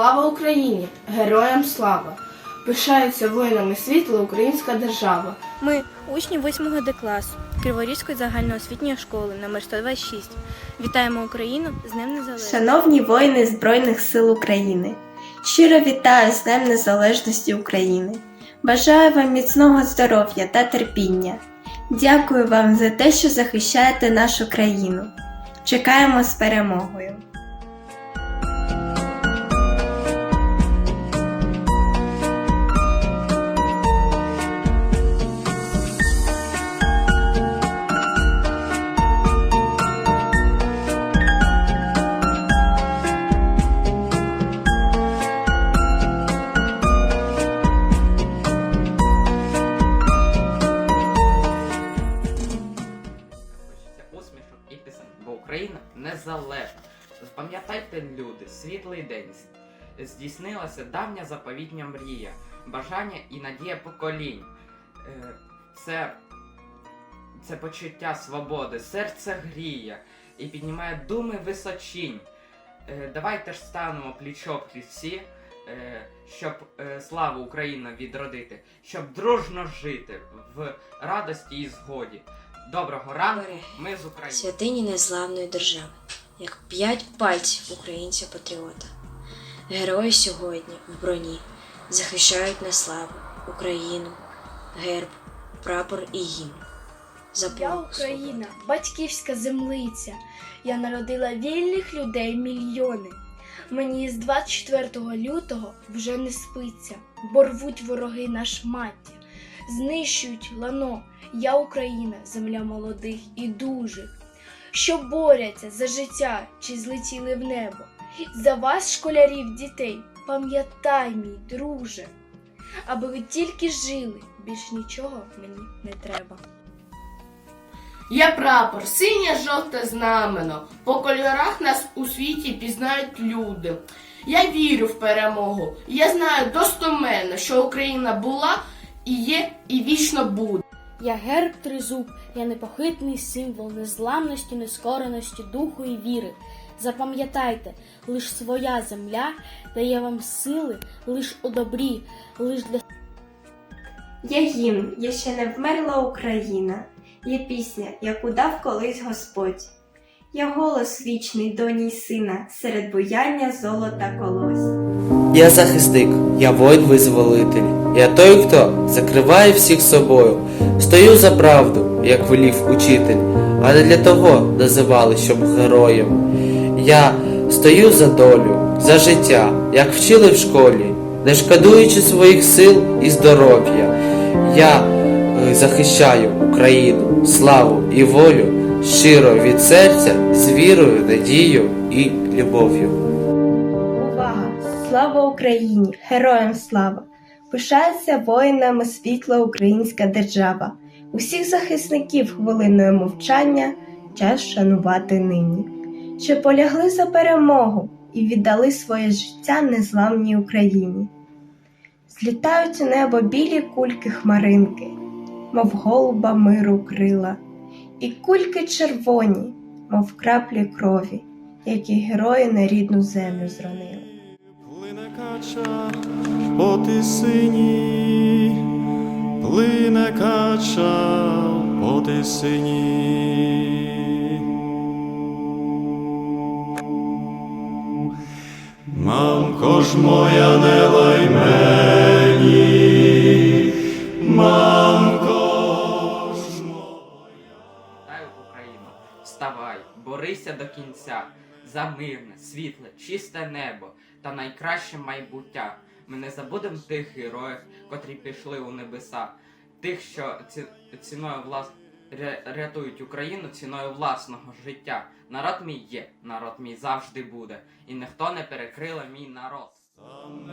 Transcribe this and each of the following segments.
Слава Україні! Героям слава! Пишається воїнами світла українська держава. Ми, учні 8 Д класу Криворізької загальноосвітньої школи номер 126. Вітаємо Україну з Днем Незалежності. Шановні воїни Збройних сил України, щиро вітаю з Днем Незалежності України. Бажаю вам міцного здоров'я та терпіння. Дякую вам за те, що захищаєте нашу країну. Чекаємо з перемогою. Запам'ятайте, люди, світлий день. Здійснилася давня заповітня мрія, бажання і надія поколінь. Е, Це, це почуття свободи, серце гріє і піднімає думи височінь. Е, Давайте ж станемо плічо всі, е, щоб славу України відродити, щоб дружно жити в радості і згоді. Доброго ранку, ми з України. святині незламної держави, як п'ять пальців українця-патріота. Герої сьогодні в броні захищають на славу Україну, герб, прапор і гімн. Я Україна, батьківська землиця. Я народила вільних людей мільйони. Мені з 24 лютого вже не спиться, бо рвуть вороги на шмаття, знищують лано. Я Україна, земля молодих і дужих, що борються за життя чи злетіли в небо. За вас, школярів, дітей, пам'ятай, мій друже, аби ви тільки жили, більш нічого мені не треба. Я прапор, синє жовте знамено. По кольорах нас у світі пізнають люди. Я вірю в перемогу. Я знаю достоменно, що Україна була і є, і вічно буде. Я герб тризуб, я непохитний символ незламності, нескореності, духу і віри. Запам'ятайте, лиш своя земля дає вам сили, лиш у добрі, лиш для Є гімн, є ще не вмерла Україна, є пісня, яку дав колись Господь. Є голос вічний доні й сина серед буяння золота колось. Я захисник, я воїн-визволитель. Я той, хто закриває всіх собою. Стою за правду, як велів учитель, а не для того називали, щоб героєм. Я стою за долю, за життя, як вчили в школі, не шкодуючи своїх сил і здоров'я. Я е, захищаю Україну, славу і волю щиро від серця, з вірою, надією і любов'ю. Увага! Слава Україні! Героям слава! Пишається воїнами світла українська держава. Усіх захисників хвилиною мовчання час шанувати нині, що полягли за перемогу і віддали своє життя незламній Україні. Злітають у небо білі кульки хмаринки, мов голуба миру крила, і кульки червоні, мов краплі крові, які герої на рідну землю зронили. По тисині, плине кача по тисині. Мамко ж моя не лай мені, мамко ж моя. Вітаю Україну! Вставай, борися до кінця за мирне, світле, чисте небо та найкраще майбуття. Ми не забудемо тих героїв, котрі пішли у небеса, тих, що ці, ціною влас... ря- рятують Україну ціною власного життя. Народ мій є, народ мій завжди буде, і ніхто не перекрила мій народ.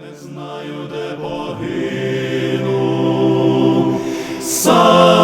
Не знаю, де погину, сам